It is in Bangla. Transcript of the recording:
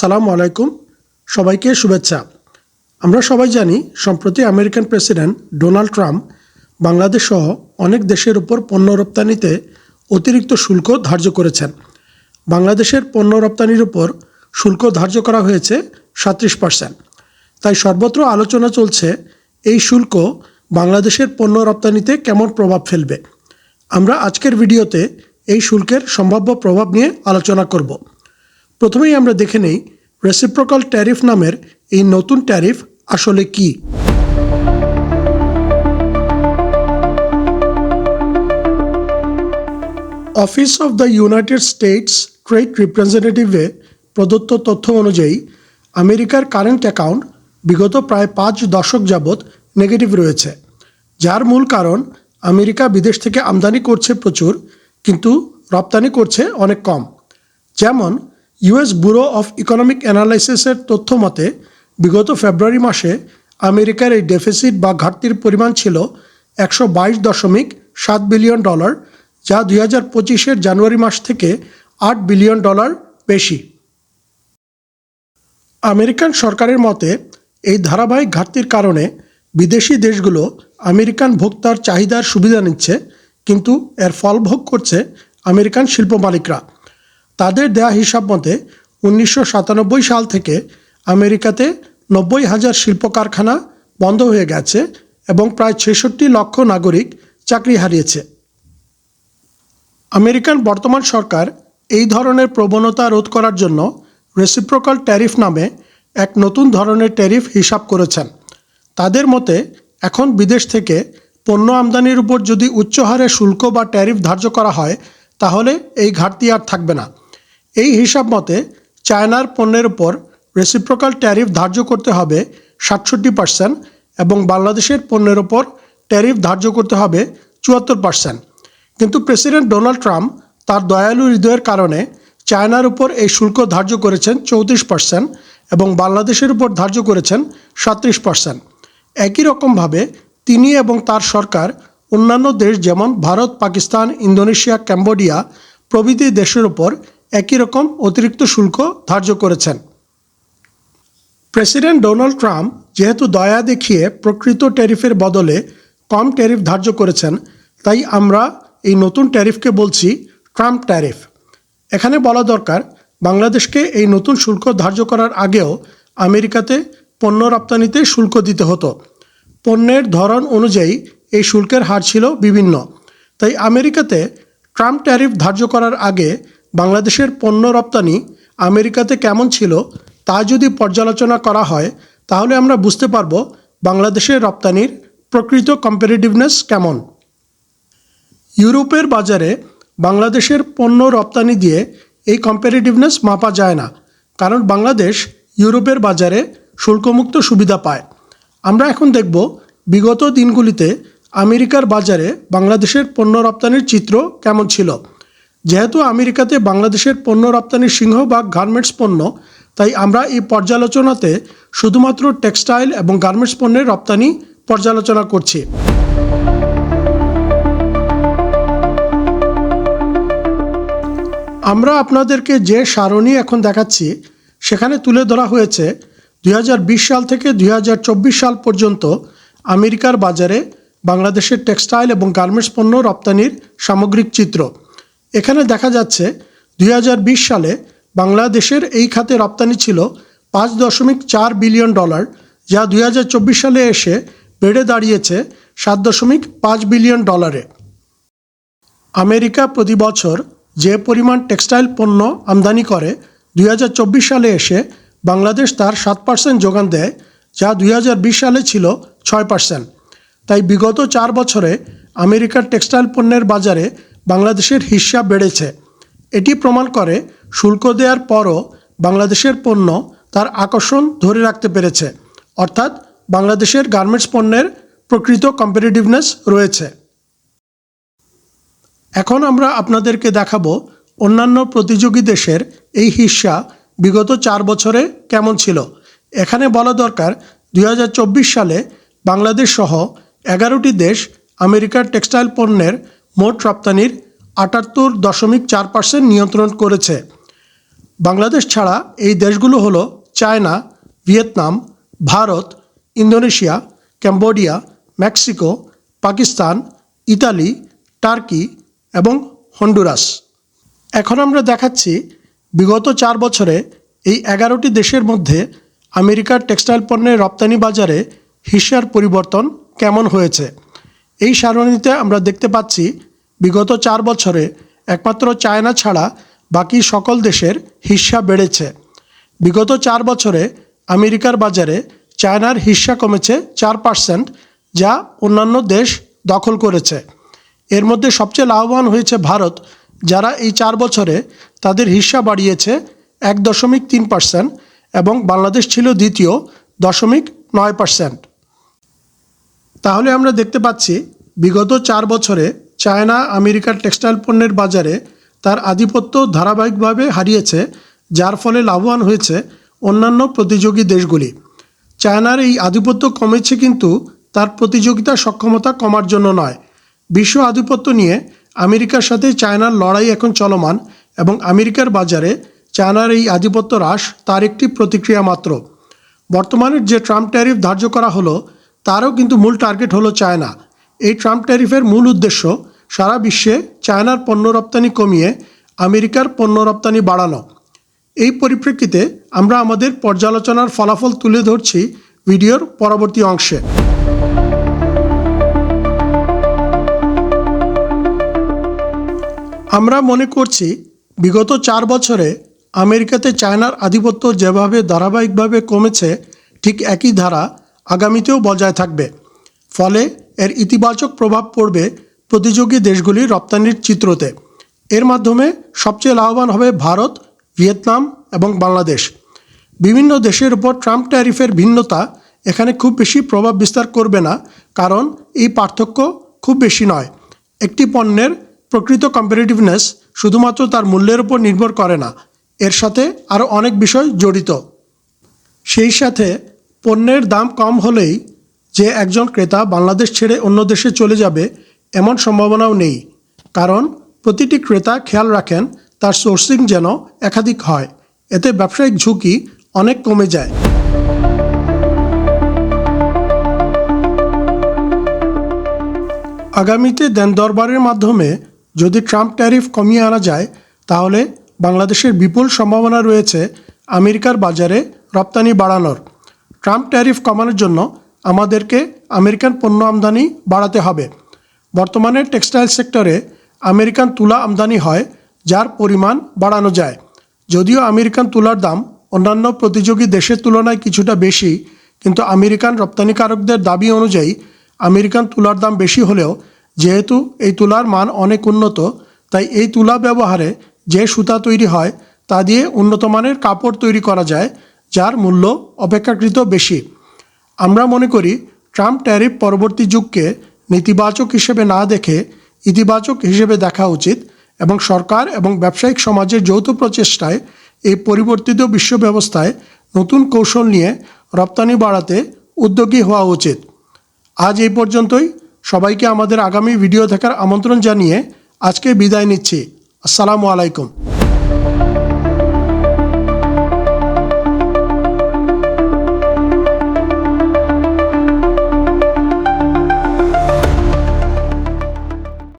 আসসালামু আলাইকুম। সবাইকে শুভেচ্ছা। আমরা সবাই জানি, সম্প্রতি American president Donald Trump Bangladesh সহ অনেক দেশের উপর পণ্য রপ্তানিতে অতিরিক্ত শুল্ক ধার্য করেছেন। বাংলাদেশের পণ্য রপ্তানির উপর শুল্ক ধার্য করা হয়েছে সাঁত্রিশ পার্সেন্ট। তাই সর্বত্র আলোচনা চলছে, এই শুল্ক বাংলাদেশের পণ্য রপ্তানিতে কেমন প্রভাব ফেলবে। আমরা আজকের ভিডিওতে এই শুল্কের সম্ভাব্য প্রভাব নিয়ে আলোচনা করব। প্রথমেই আমরা দেখে নেই রেসিপ্রোকাল ট্যারিফ নামের এই নতুন ট্যারিফ আসলে কি। Office of the United States trade রিপ্রেজেন্টেটিভে প্রদত্ত তথ্য অনুযায়ী, আমেরিকার কারেন্ট অ্যাকাউন্ট বিগত প্রায় পাঁচ দশক যাবৎ নেগেটিভ রয়েছে, যার মূল কারণ আমেরিকা বিদেশ থেকে আমদানি করছে প্রচুর, কিন্তু রপ্তানি করছে অনেক কম। যেমন ইউএস ব্যুরো অফ ইকোনমিক অ্যানালাইসিসের তথ্য মতে, বিগত ফেব্রুয়ারি মাসে আমেরিকার এই ডেফিসিট বা ঘাটতির পরিমাণ ছিল একশো বাইশ দশমিক সাত বিলিয়ন ডলার, যা দুই হাজার পঁচিশের জানুয়ারি মাস থেকে আট বিলিয়ন ডলার বেশি। আমেরিকান সরকারের মতে, এই ধারাবাহিক ঘাটতির কারণে বিদেশি দেশগুলো আমেরিকান ভোক্তার চাহিদার সুবিধা নিচ্ছে, কিন্তু এর ফল ভোগ করছে আমেরিকান শিল্প মালিকরা। তাদের দেয়া হিসাব মতে উনিশশো সাতানব্বই সাল থেকে আমেরিকাতে নব্বই হাজার শিল্প কারখানা বন্ধ হয়ে গেছে এবং প্রায় ছেষট্টি লক্ষ নাগরিক চাকরি হারিয়েছে। আমেরিকান বর্তমান সরকার এই ধরনের প্রবণতা রোধ করার জন্য রেসিপ্রোকাল ট্যারিফ নামে এক নতুন ধরনের ট্যারিফ হিসাব করেছেন। তাদের মতে এখন বিদেশ থেকে পণ্য আমদানির উপর যদি উচ্চ হারে শুল্ক বা ট্যারিফ ধার্য করা হয়, তাহলে এই ঘাটতি আর থাকবে না। এই হিসাব মতে, চায়নার পণ্যের উপর রেসিপ্রোকাল ট্যারিফ ধার্য করতে হবে সাতষট্টি পার্সেন্ট এবং বাংলাদেশের পণ্যের ওপর ট্যারিফ ধার্য করতে হবে চুয়াত্তর পার্সেন্ট কিন্তু প্রেসিডেন্ট ডোনাল্ড ট্রাম্প তার দয়ালু হৃদয়ের কারণে চায়নার উপর এই শুল্ক ধার্য করেছেন চৌত্রিশ পার্সেন্ট এবং বাংলাদেশের উপর ধার্য করেছেন সাঁত্রিশ পার্সেন্ট একই রকমভাবে তিনি এবং তার সরকার অন্যান্য দেশ যেমন ভারত, পাকিস্তান, ইন্দোনেশিয়া, ক্যাম্বোডিয়া প্রভৃতি দেশের উপর একই রকম অতিরিক্ত শুল্ক ধার্য করেছেন। প্রেসিডেন্ট ডোনাল্ড ট্রাম্প যেহেতু দয়া দেখিয়ে প্রকৃত ট্যারিফের বদলে কম ট্যারিফ ধার্য করেছেন, তাই আমরা এই নতুন ট্যারিফকে বলছি ট্রাম্প ট্যারিফ। এখানে বলা দরকার, বাংলাদেশকে এই নতুন শুল্ক ধার্য করার আগেও আমেরিকাতে পণ্য রপ্তানিতে শুল্ক দিতে হতো। পণ্যের ধরন অনুযায়ী এই শুল্কের হার ছিল বিভিন্ন। তাই আমেরিকাতে ট্রাম্প ট্যারিফ ধার্য করার আগে বাংলাদেশের পণ্য রপ্তানি আমেরিকাতে কেমন ছিল তা যদি পর্যালোচনা করা হয়, তাহলে আমরা বুঝতে পারব বাংলাদেশের রপ্তানির প্রকৃত কম্পারেটিভনেস কেমন। ইউরোপের বাজারে বাংলাদেশের পণ্য রপ্তানি দিয়ে এই কম্পারেটিভনেস মাপা যায় না, কারণ বাংলাদেশ ইউরোপের বাজারে শুল্কমুক্ত সুবিধা পায়। আমরা এখন দেখব বিগত দিনগুলিতে আমেরিকার বাজারে বাংলাদেশের পণ্য রপ্তানির চিত্র কেমন ছিল। যেহেতু আমেরিকাতে বাংলাদেশের পণ্য রপ্তানির সিংহভাগ গার্মেন্টস পণ্য, তাই আমরা এই পর্যালোচনাতে শুধুমাত্র টেক্সটাইল এবং গার্মেন্টস পণ্যের রপ্তানি পর্যালোচনা করছি। আমরা আপনাদেরকে যে সারণী এখন দেখাচ্ছি, সেখানে তুলে ধরা হয়েছে দুই হাজার বিশ সাল থেকে দুই হাজার চব্বিশ সাল পর্যন্ত আমেরিকার বাজারে বাংলাদেশের টেক্সটাইল এবং গার্মেন্টস পণ্য রপ্তানির সামগ্রিক চিত্র। এখানে দেখা যাচ্ছে দুই হাজার বিশ সালে বাংলাদেশের এই খাতে রপ্তানি ছিল পাঁচ দশমিক চার বিলিয়ন ডলার, যা দুই হাজার চব্বিশ সালে এসে বেড়ে দাঁড়িয়েছে সাত দশমিক পাঁচ বিলিয়ন ডলারে। আমেরিকা প্রতি বছর যে পরিমাণ টেক্সটাইল পণ্য আমদানি করে, দুই হাজার চব্বিশ সালে এসে বাংলাদেশ তার সাত পার্সেন্ট যোগান দেয়, যা দুই হাজার বিশ সালে ছিল ছয় পার্সেন্ট। তাই বিগত চার বছরে আমেরিকার টেক্সটাইল পণ্যের বাজারে বাংলাদেশের হিস্সা বেড়েছে। এটি প্রমাণ করে শুল্ক দেওয়ার পরও বাংলাদেশের পণ্য তার আকর্ষণ ধরে রাখতে পেরেছে। অর্থাৎ বাংলাদেশের গার্মেন্টস পণ্যের প্রকৃত কম্পারেটিভনেস রয়েছে। এখন আমরা আপনাদেরকে দেখাবো অন্যান্য প্রতিযোগী দেশের এই হিস্সা বিগত চার বছরে কেমন ছিল। এখানে বলা দরকার, দুই হাজার চব্বিশ সালে বাংলাদেশ সহ এগারোটি দেশ আমেরিকার টেক্সটাইল পণ্যের মোট রপ্তানির আটাত্তর দশমিক চার পার্সেন্ট নিয়ন্ত্রণ করেছে। বাংলাদেশ ছাড়া এই দেশগুলো হলো China, Vietnam, Bharat, Indonesia, Cambodia, Mexico, Pakistan, Italy, Turkey এবং হন্ডুরাস। এখন আমরা দেখাচ্ছি বিগত চার বছরে এই এগারোটি দেশের মধ্যে আমেরিকার টেক্সটাইল পণ্যের রপ্তানি বাজারে হিসার পরিবর্তন কেমন হয়েছে। এই সারণীতে আমরা দেখতে পাচ্ছি বিগত চার বছরে একমাত্র চায়না ছাড়া বাকি সকল দেশের হিস্সা বেড়েছে। বিগত চার বছরে আমেরিকার বাজারে চায়নার হিস্সা কমেছে চার পার্সেন্ট, যা অন্যান্য দেশ দখল করেছে। এর মধ্যে সবচেয়ে লাভবান হয়েছে ভারত, যারা এই চার বছরে তাদের হিস্সা বাড়িয়েছে এক দশমিক তিন পার্সেন্ট এবং বাংলাদেশ ছিল দ্বিতীয় দশমিক নয় পার্সেন্ট। তাহলে আমরা দেখতে পাচ্ছি, বিগত চার বছরে চায়না আমেরিকার টেক্সটাইল পণ্যের বাজারে তার আধিপত্য ধারাবাহিকভাবে হারিয়েছে, যার ফলে লাভবান হয়েছে অন্যান্য প্রতিযোগী দেশগুলি। চায়নার এই আধিপত্য কমেছে কিন্তু তার প্রতিযোগিতা সক্ষমতা কমার জন্য নয়। বিশ্ব আধিপত্য নিয়ে আমেরিকার সাথে চায়নার লড়াই এখন চলমান এবং আমেরিকার বাজারে চায়নার এই আধিপত্য হ্রাস তার একটি প্রতিক্রিয়া মাত্র। বর্তমানের যে ট্রাম্প ট্যারিফ ধার্য করা হলো তারও কিন্তু মূল টার্গেট হলো চায়না। এই ট্রাম্প ট্যারিফের মূল উদ্দেশ্য, সারা বিশ্বে চায়নার পণ্য রপ্তানি কমিয়ে আমেরিকার পণ্য রপ্তানি বাড়ানো। এই পরিপ্রেক্ষিতে আমরা আমাদের পর্যালোচনার ফলাফল তুলে ধরছি ভিডিওর পরবর্তী অংশে। আমরা মনে করছি, বিগত চার বছরে আমেরিকাতে চায়নার আধিপত্য যেভাবে ধারাবাহিকভাবে কমেছে, ঠিক একই ধারা আগামীতেও বজায় থাকবে। ফলে এর ইতিবাচক প্রভাব পড়বে প্রতিযোগী দেশগুলির রপ্তানির চিত্রতে। এর মাধ্যমে সবচেয়ে লাভবান হবে ভারত, ভিয়েতনাম এবং বাংলাদেশ। বিভিন্ন দেশের উপর ট্রাম্প ট্যারিফের ভিন্নতা এখানে খুব বেশি প্রভাব বিস্তার করবে না, কারণ এই পার্থক্য খুব বেশি নয়। একটি পণ্যের প্রকৃত কম্পারেটিভনেস শুধুমাত্র তার মূল্যের উপর নির্ভর করে না, এর সাথে আরও অনেক বিষয় জড়িত। সেই সাথে পণ্যের দাম কম হলেই যে একজন ক্রেতা বাংলাদেশ ছেড়ে অন্য দেশে চলে যাবে, এমন সম্ভাবনাও নেই। কারণ প্রতিটি ক্রেতা খেয়াল রাখেন, তার সোর্সিং যেন একাধিক হয়। এতে ব্যবসায়িক ঝুঁকি অনেক কমে যায়। আগামীতে দেন দরবারের মাধ্যমে যদি ট্রাম্প ট্যারিফ কমিয়ে আনা যায়, তাহলে বাংলাদেশের বিপুল সম্ভাবনা রয়েছে আমেরিকার বাজারে রপ্তানি বাড়ানোর। ট্রাম্প ট্যারিফ কমানোর জন্য আমাদেরকে আমেরিকান পণ্য আমদানি বাড়াতে হবে। বর্তমানে টেক্সটাইল সেক্টরে আমেরিকান তুলা আমদানি হয়, যার পরিমাণ বাড়ানো যায়। যদিও আমেরিকান তুলার দাম অন্যান্য প্রতিযোগী দেশের তুলনায় কিছুটা বেশি, কিন্তু আমেরিকান রপ্তানিকারকদের দাবি অনুযায়ী আমেরিকান তুলার দাম বেশি হলেও যেহেতু এই তুলার মান অনেক উন্নত, তাই এই তুলা ব্যবহারে যে সুতা তৈরি হয়, তা দিয়ে উন্নত মানের কাপড় তৈরি করা যায় যার মূল্য অপেক্ষাকৃত বেশি। আমরা মনে করি, ট্রাম্প ট্যারিফ পরবর্তী যুগকে নেতিবাচক হিসেবে না দেখে ইতিবাচক হিসেবে দেখা উচিত এবং সরকার এবং ব্যবসায়িক সমাজের যৌথ প্রচেষ্টায় এই পরিবর্তিত বিশ্ব ব্যবস্থায় নতুন কৌশল নিয়ে রপ্তানি বাড়াতে উদ্যোগী হওয়া উচিত। আজ এই পর্যন্তই। সবাইকে আমাদের আগামী ভিডিও দেখার আমন্ত্রণ জানিয়ে আজকে বিদায় নিচ্ছি। আসসালামু আলাইকুম।